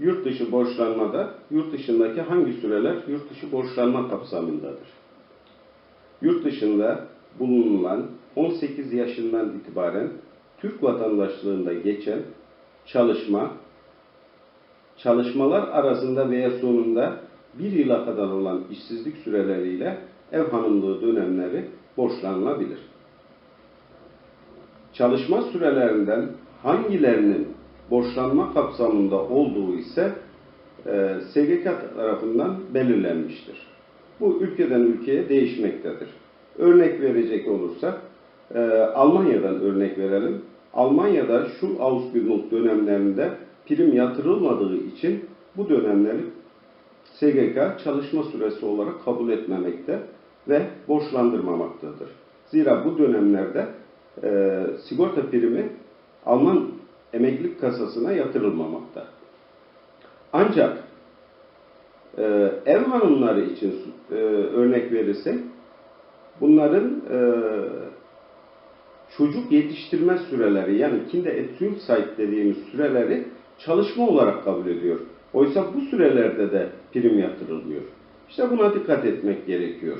Yurt dışı borçlanmada yurt dışındaki hangi süreler yurt dışı borçlanma kapsamındadır? Yurt dışında bulunulan 18 yaşından itibaren Türk vatandaşlığında geçen çalışma, çalışmalar arasında veya sonunda bir yıla kadar olan işsizlik süreleriyle ev hanımlığı dönemleri borçlanılabilir. Çalışma sürelerinden hangilerinin borçlanma kapsamında olduğu ise e, SGK tarafından belirlenmiştir. Bu ülkeden ülkeye değişmektedir. Örnek verecek olursak, e, Almanya'dan örnek verelim. Almanya'da şu Ausbildung dönemlerinde prim yatırılmadığı için bu dönemleri SGK çalışma süresi olarak kabul etmemekte ve borçlandırmamaktadır. Zira bu dönemlerde e, sigorta primi Alman emeklilik kasasına yatırılmamakta. Ancak e, ev hanımları için e, örnek verirsek bunların e, çocuk yetiştirme süreleri yani kinde Erziehungszeit dediğimiz süreleri çalışma olarak kabul ediyor. Oysa bu sürelerde de prim yatırılıyor. İşte buna dikkat etmek gerekiyor.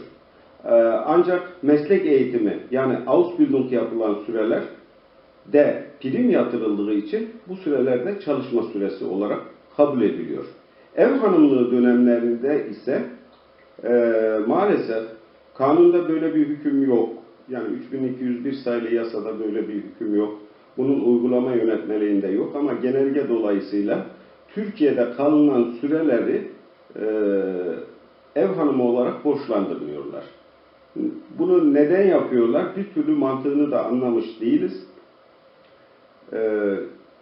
Ee, ancak meslek eğitimi yani Ausbildung yapılan süreler de prim yatırıldığı için bu sürelerde çalışma süresi olarak kabul ediliyor. Ev hanımlığı dönemlerinde ise e, maalesef kanunda böyle bir hüküm yok. Yani 3201 sayılı yasada böyle bir hüküm yok. Bunun uygulama yönetmeliğinde yok ama genelge dolayısıyla Türkiye'de kalınan süreleri e, ev hanımı olarak borçlandırmıyorlar. Bunu neden yapıyorlar? Bir türlü mantığını da anlamış değiliz. Ee,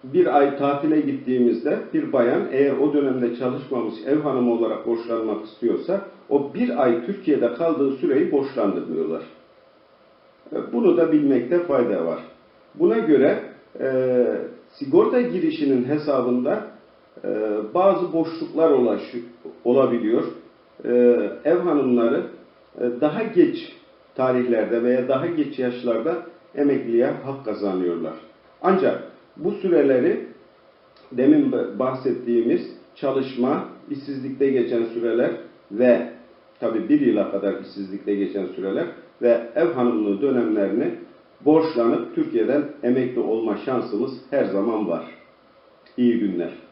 bir ay tatile gittiğimizde bir bayan eğer o dönemde çalışmamış ev hanımı olarak borçlanmak istiyorsa o bir ay Türkiye'de kaldığı süreyi borçlandırmıyorlar. Ee, Bunu da bilmekte fayda var. Buna göre e, sigorta girişinin hesabında e, bazı boşluklar olabiliyor. E, ev hanımları e, daha geç tarihlerde veya daha geç yaşlarda emekliliğe hak kazanıyorlar. Ancak bu süreleri demin bahsettiğimiz çalışma, işsizlikte geçen süreler ve tabi bir yıla kadar işsizlikte geçen süreler ve ev hanımlığı dönemlerini borçlanıp Türkiye'den emekli olma şansımız her zaman var. İyi günler.